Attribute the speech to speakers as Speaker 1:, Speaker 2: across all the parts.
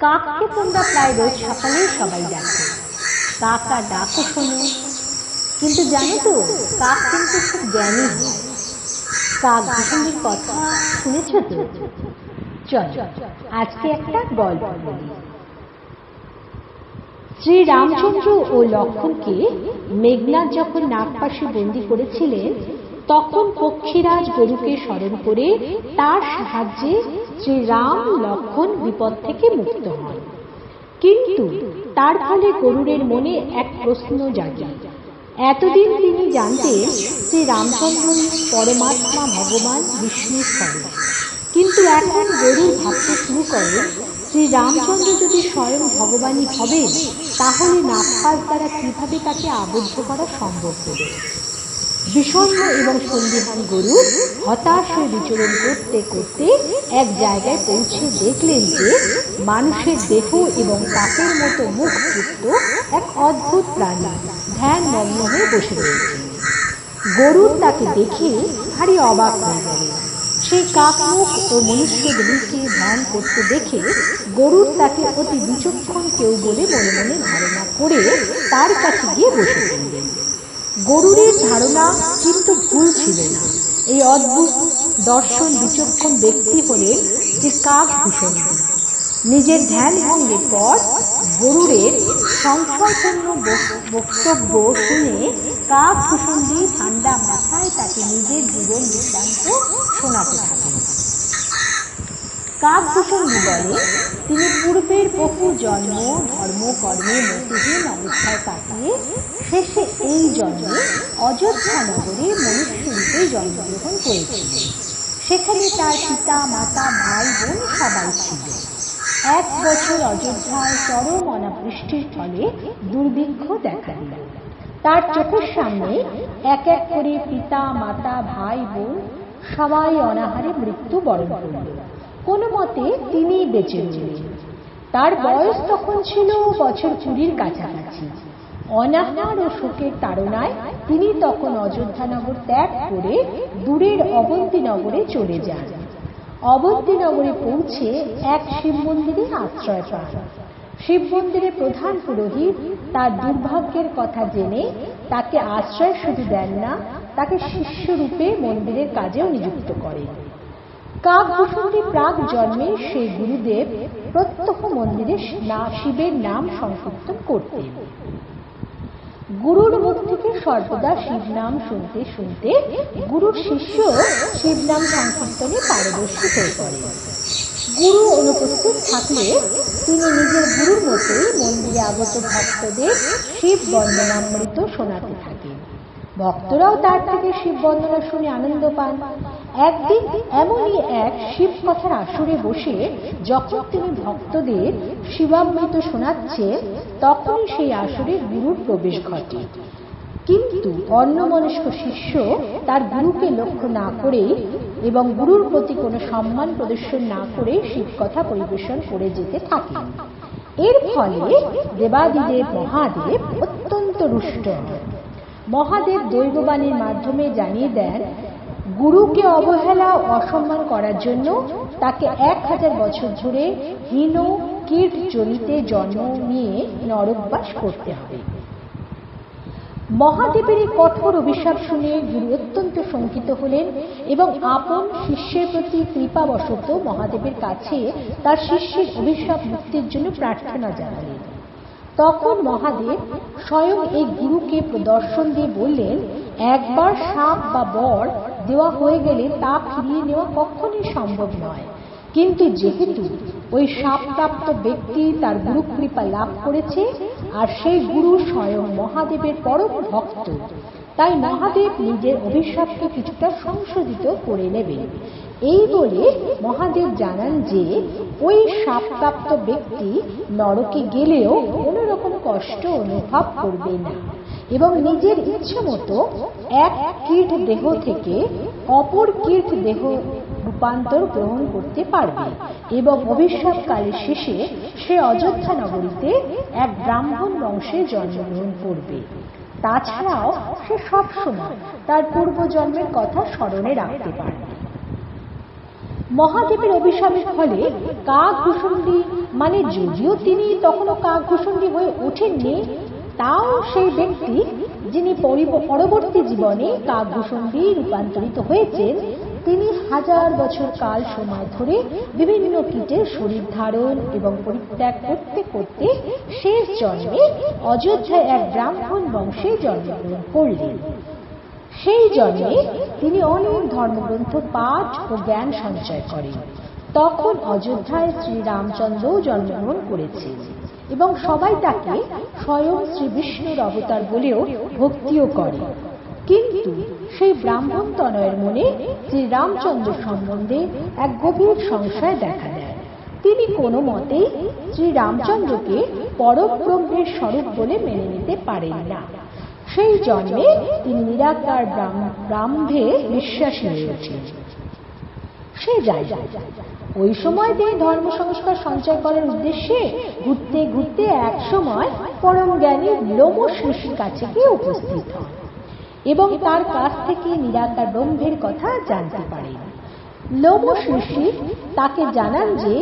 Speaker 1: কাককে তোমরা প্রায় রোজ সকালেই সবাই ডাকো কাক ডাকো শোনো। কিন্তু জানো তো, কাক কিন্তু খুব জ্ঞানী কাক ভূষণের কথা শুনেছ তো? চল, আজকে একটা গল্প বলি। শ্রী রামচন্দ্র ও লক্ষণকে মেঘনাথ যখন নাগপাশে বন্দি করেছিলেন তখন পক্ষীরাজ গরুকে স্মরণ করে তার সাহায্যে শ্রীরাম লক্ষণ বিপদ থেকে মুক্ত হন। কিন্তু তার ফলে গরুরের মনে এক প্রশ্ন জাগে। এতদিন তিনি জানতেন যে রামচন্দ্র পরমাত্মা ভগবান বিষ্ণুর স্বরূপ। কিন্তু এখন গরুর ভাবতে শুরু করে শ্রী রামচন্দ্র যদি স্বয়ং ভগবানই হবেন, তাহলে নাগপাশ দ্বারা কীভাবে তাকে আবদ্ধ করা সম্ভব হবে? বিষণ্ণ এবং সন্দিহান গরু হতাশ হয়ে বিচরণ করতে করতে এক জায়গায় পৌঁছে দেখলেন যে মানুষের দেহ এবং কাকের মতো মুখযুক্ত এক অদ্ভুত প্রাণী ধ্যান মগ্ন হয়ে বসে রয়েছে। গরুর তাকে দেখে ভারী অবাক হয়ে গেল। সেই কাক মুখ ও মনুষ্য দেহকে ধ্যান করতে দেখে গরুর তাকে অতি বিচক্ষণ কেউ বলে মনে মনে ধারণা করে তার কাছে গিয়ে বসে পড়লেন। গরুরের ধারণা কিন্তু ভুল ছিল। না এই অদ্ভুত দর্শন বিচক্ষণ ব্যক্তি হলেন যে কাক ভূষণ। নিজের ধ্যান ভঙ্গের পর গরুরের সংশয়পূর্ণ বক্তব্য শুনে কাক ভূষণটি ঠান্ডা মাথায় তাকে নিজের জীবন বৃত্তান্ত শোনাতে থাকেন। কাকভূষণ বলে তিনি পূর্বের বহু জন্ম, ধর্ম, কর্মে মতিহীন অবস্থায় কাটিয়ে শেষে এই জন্মে অযোধ্যা নগরে মনুষ্যরূপে জন্মগ্রহণ করেছিলেন। সেখানে তার পিতা, মাতা, ভাই, বোন সবাই ছিল। এক বছর অযোধ্যায় চরম অনাবৃষ্টির ফলে দুর্ভিক্ষ দেখা দিল। তার চোখের সামনে এক এক করে পিতা, মাতা, ভাই, বোন সবাই অনাহারে মৃত্যু বরণ করল। কোনো মতে তিনি বেঁচে রইলেন তার বয়স তখন ছিল বছর কুড়ির কাছাকাছি। অনাহার ও শোকের তাড়নায় তিনি তখন অযোধ্যানগর ত্যাগ করে দূরের অবন্তীনগরে চলে যান। অবন্তীনগরে পৌঁছে এক শিব মন্দিরে আশ্রয় পান। শিব মন্দিরের প্রধান পুরোহিত তার দুর্ভাগ্যের কথা জেনে তাকে আশ্রয় শুধু দেন না, তাকে শিষ্যরূপে মন্দিরের কাজেও নিযুক্ত করেন। কাকভূষণটি প্রাক জন্মে সেই গুরুদেব প্রত্যহ মন্দিরে শিবের নাম সংকীর্তন করতেন। গুরুর মুখ থেকে সর্বদা শিব নাম শুনতে শুনতে গুরুর শিষ্য শিব নাম সংকীর্তনে পারদর্শী হয়ে পড়ে গুরু অনুপস্থিত থাকলে তিনি নিজের গুরুর মতোই মন্দিরে আগত ভক্তদের শিব বন্দনামৃত শোনাতে থাকেন। ভক্তরাও তার থেকে শিব বন্দনা শুনে আনন্দ পান। একদিন এমনই এক শিব কথার আসরে বসে যখন তিনি ভক্তদের শিবামৃত শোনাচ্ছেন তখনই সেই আসরে গুরুর প্রবেশ ঘটে। কিন্তু অন্যমনস্ক শিষ্য তার গুরুকে লক্ষ্য না করে এবং গুরুর প্রতি কোনো সম্মান প্রদর্শন না করে শিব কথা পরিবেশন করে যেতে থাকেন এর ফলে দেবাদিদেব মহাদেব অত্যন্ত রুষ্ট মহাদেব দৈববাণীর মাধ্যমে জানিয়ে দেন গুরুকে অবহেলা অসম্মান করার জন্য তাকে এক হাজার বছর ধরে হীন কীট জনিতে জন্ম নিয়ে নরকবাস করতে হবে। মহাদেবের এই কঠোর অভিশাপ শুনে গুরু অত্যন্ত শঙ্কিত হলেন এবং আপন শিষ্যের প্রতি কৃপাবশত মহাদেবের কাছে তার শিষ্যের অভিশাপ মুক্তির জন্য প্রার্থনা জানালেন। তখন মহাদেব স্বয়ং এই গুরুকে প্রদর্শন দিয়ে বললেন, একবার সাপ বা বর দেওয়া হয়ে গেলে তা ফিরিয়ে নেওয়া কখনই সম্ভব নয়। কিন্তু যেহেতু ওই সাপপ্রাপ্ত ব্যক্তি তার গুরু কৃপা লাভ করেছে, আর সেই গুরু স্বয়ং মহাদেবের পরম ভক্ত, তাই মহাদেব নিজের অভিশাপকে কিছুটা সংশোধিত করে নেবেন। এই বলে মহাদেব জানান যে, ওই সাপপ্রাপ্ত ব্যক্তি নরকে গেলেও কোনো রকম কষ্ট অনুভব করবে না। এবং নিজের ইচ্ছে মতো এক কীট দেহ থেকে অপর কীট দেহ রূপান্তর গ্রহণ করতে পারবে এবং অভিশাপকালের শেষে সে অযোধ্যা নগরীতে এক ব্রাহ্মণ বংশে জন্মগ্রহণ করবে। তাছাড়াও সে সবসময় তার পূর্বজন্মের কথা স্মরণে রাখতে পারবে। মহাদেবের অভিশাপের ফলে কাক ভূষণ্ডী মানে যদিও তিনি তখনও কাক ভূষণ্ডী হয়ে ওঠেননি তাও সেই ব্যক্তি যিনি পরবর্তী জীবনে ভূষণ্ডী রূপান্তরিত হয়েছেন, তিনি হাজার বছর কাল সময় ধরে বিভিন্ন কীটের শরীর ধারণ এবং পরিত্যাগ করতে করতে শেষ জন্মে অযোধ্যায় এক ব্রাহ্মণ বংশে জন্মগ্রহণ করলেন। সেই জন্মে তিনি অনেক ধর্মগ্রন্থ, পাঠ ও জ্ঞান সঞ্চয় করেন। তখন অযোধ্যায় শ্রী রামচন্দ্রও জন্মগ্রহণ করেছেন। এবং সবাই তাকে স্বয়ং শ্রী বিষ্ণুর অবতার বলেও ভক্তিও করে। কিন্তু সেই ব্রাহ্মণ তনয়ের মনে শ্রী রামচন্দ্র সম্বন্ধে এক গভীর সংশয় দেখা দেয়। তিনি কোনো মতেই শ্রী রামচন্দ্রকে পরব্রহ্মের স্বরূপ বলে মেনে নিতে পারেন না। সেই জন্মে তিনি নিরাকার ব্রাহ্মে বিশ্বাসী হয়ে ওঠেন। সে যায় ওই সময় তিনি ধর্ম সংস্কার সঞ্চয় করার উদ্দেশ্যে ঘুরতে ঘুরতে এক সময় পরম জ্ঞানী লোমস ঋষির কাছে গিয়ে উপস্থিত হন এবং তার কাছ থেকে নিরাকার ব্রহ্মের কথা জানতে পারেন। লোমস ঋষি তাকে জানান যে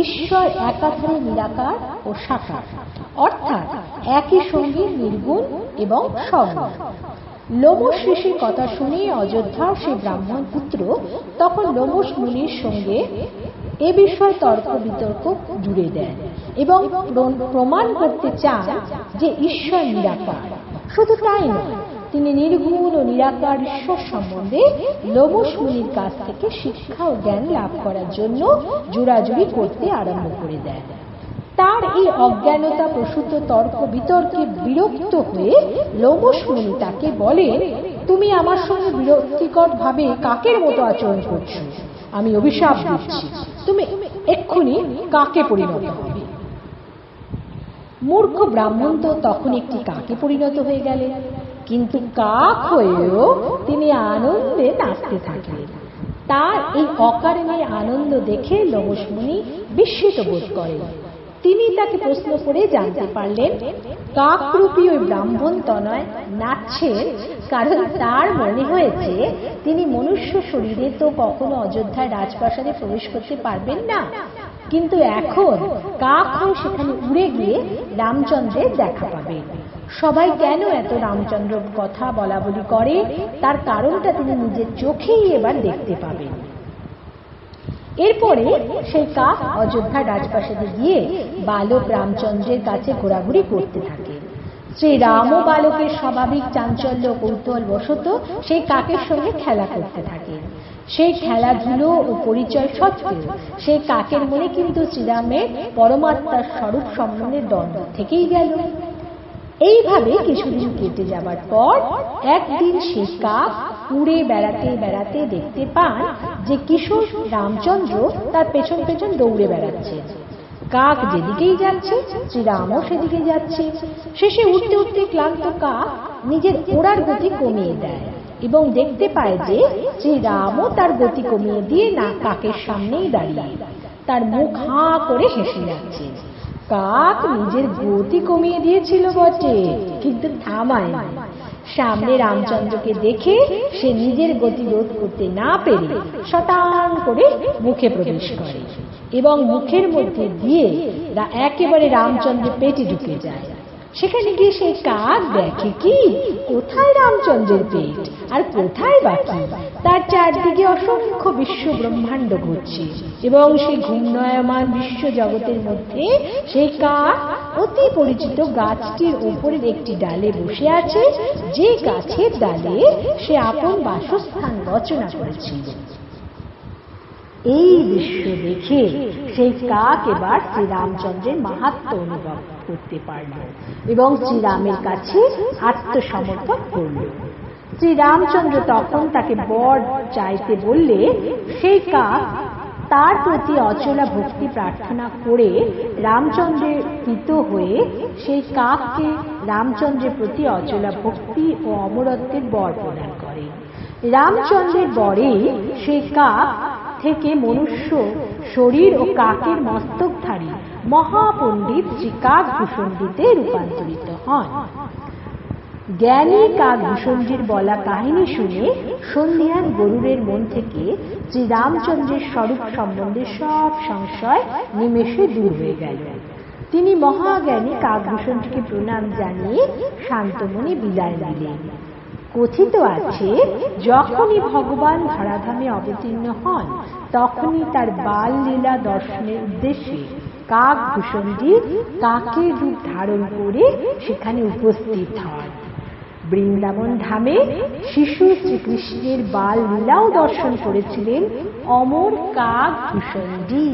Speaker 1: ঈশ্বর একাধারে নিরাকার ও সাকার, অর্থাৎ একই সঙ্গে নির্গুণ এবং সগুণ লোমস ঋষির কথা শুনে অযোধ্যার সেই ব্রাহ্মণ পুত্র তখন লোমস মুনির সঙ্গে এ বিষয়ে তর্ক বিতর্ক জুড়ে দেন এবং প্রমাণ করতে চান যে ঈশ্বর নিরাকার। শুধু তাই নয়, তিনি নির্গুণ ও নিরাকার ঈশ্বর সম্বন্ধে লোমস মুনির কাছ থেকে শিক্ষা ও জ্ঞান লাভ করার জন্য জোড়াজুড়ি করতে আরম্ভ করে দেন। তার এই অজ্ঞানতা প্রসূত তর্ক বিতর্কে বিরক্ত হয়ে লোমস মুনি তাকে বলেন তুমি আমার সঙ্গে বিরক্তিকর ভাবে কাকের মতো আচরণ করছ? আমি অভিশাপ দিচ্ছি। তুমি এক্ষুনি কাকে পরিণত হবে? মূর্খ ব্রাহ্মণ তো তখন একটি কাকে পরিণত হয়ে গেলেন। কিন্তু কাক হয়েও তিনি আনন্দে নাচতে থাকলেন তার এই অকারণে আনন্দ দেখে লোমসমুনি বিস্মিত বোধ করেন। তিনি তাকে প্রশ্ন করে জানতে পারলেন কাকরূপী ওই ব্রাহ্মণ তনয় নাচছেন কারণ তার মনে হয়েছে তিনি মনুষ্য শরীরে তো কখনো অযোধ্যায় রাজপ্রাসাদে প্রবেশ করতে পারবেন না। কিন্তু এখন কাক হয়ে সেখানে উড়ে গিয়ে রামচন্দ্রের দেখা পাবে। সবাই কেন এত রামচন্দ্র কথা বলা বলি করে? তার কারণটা তিনি নিজের চোখেই এবার দেখতে পাবেন। এরপরে সেই কাক অযোধ্যা রাজপ্রাসাদে গিয়ে বালক রামচন্দ্রের কাছে ঘোরাঘুরি করতে থাকে। শ্রী রাম ও বালকের স্বাভাবিক চাঞ্চল্য কৌতূহল বশত সেই কাকের সঙ্গে খেলা করতে থাকে। সেই খেলাধুলো ও পরিচয় সত্ত্বেও সেই কাকের মনে কিন্তু শ্রীরামের পরমাত্মার স্বরূপ সম্বন্ধে দ্বন্দ্ব থেকেই গেল। এইভাবে কিছুদিন কেটে যাবার পর একদিন সে কাক উড়ে বেড়াতে বেড়াতে দেখতে পান যে কিশোর রামচন্দ্র তার পেছন পেছন দৌড়ে বেড়াচ্ছে। কাক যেদিকেই যাচ্ছে, শ্রীরামও সেদিকে যাচ্ছে। শেষে উঠতে উঠতে ক্লান্ত কাক নিজের ওড়ার গতি কমিয়ে দেয় এবং দেখতে পায় যে শ্রীরামও তার গতি কমিয়ে দিয়ে না কাকের সামনেই দাঁড়িয়ে। তার মুখ হাঁ করে হেসে যাচ্ছে। কাক নিজের গতি কমিয়ে দিয়েছিল বটে, কিন্তু থামায়। সামনে রামচন্দ্রকে দেখে সে নিজের গতি রোধ করতে না পেরে শতান করে মুখে প্রবেশ করে এবং মুখের মধ্যে দিয়ে একেবারে রামচন্দ্রের পেটে ঢুকে যায়। সেখানে গিয়ে সেই কাক দেখে কি? কোথায় রামচন্দ্রের পেট? আর কোথায় বাকি তার চারদিকে অসংখ্য বিশ্ব ব্রহ্মাণ্ড ঘুরছে এবং সেই ঘূর্ণায়মান বিশ্ব জগতের মধ্যে সেই কাক অতি পরিচিত গাছটির ওপরের একটি ডালে বসে আছে। যে গাছের ডালে সে আপন বাসস্থান রচনা করেছিল। এই দৃশ্য দেখে সেই কাক এবার শ্রীরামচন্দ্রের মাহাত্ম অনুভব করতে পারল এবং শ্রীরামের কাছে আত্মসমর্পণ করল। শ্রীরামচন্দ্র তখন তাকে বর চাইতে বললে, সেই কাক তার প্রতি অচলা ভক্তি প্রার্থনা করে রামচন্দ্রের কৃত হয়ে সেই কাককে রামচন্দ্রের প্রতি অচলা ভক্তি ও অমরত্বের বর প্রদান করে। রামচন্দ্রের বরে সেই কাক থেকে মনুষ্য, শরীর ও কাকের মস্তকধারী মহাপণ্ডিত শ্রী কাক ভূষণ্ডিতে রূপান্তরিত হন। জ্ঞানী কাকভূষণজির বলা কাহিনী শুনে সন্ধিয়ান গরুরের মন থেকে শ্রী রামচন্দ্রের স্বরূপ সম্বন্ধে সব সংশয় নিমেষে দূর হয়ে গেল। তিনি মহাজ্ঞানী কাকভূষণটিকে প্রণাম জানিয়ে শান্তমনে বিদায় নিলেন। কথিত আছে, যখনই ভগবান ধরাধামে অবতীর্ণ হন, তখনই তার বাল লীলা দর্শনের উদ্দেশ্যে কাক ভূষণজি কাকের রূপ ধারণ করে সেখানে উপস্থিত হন। বৃন্দাবন ধামে শিশু শ্রীকৃষ্ণের বাল লীলাও দর্শন করেছিলেন অমর কাক ভূষণজি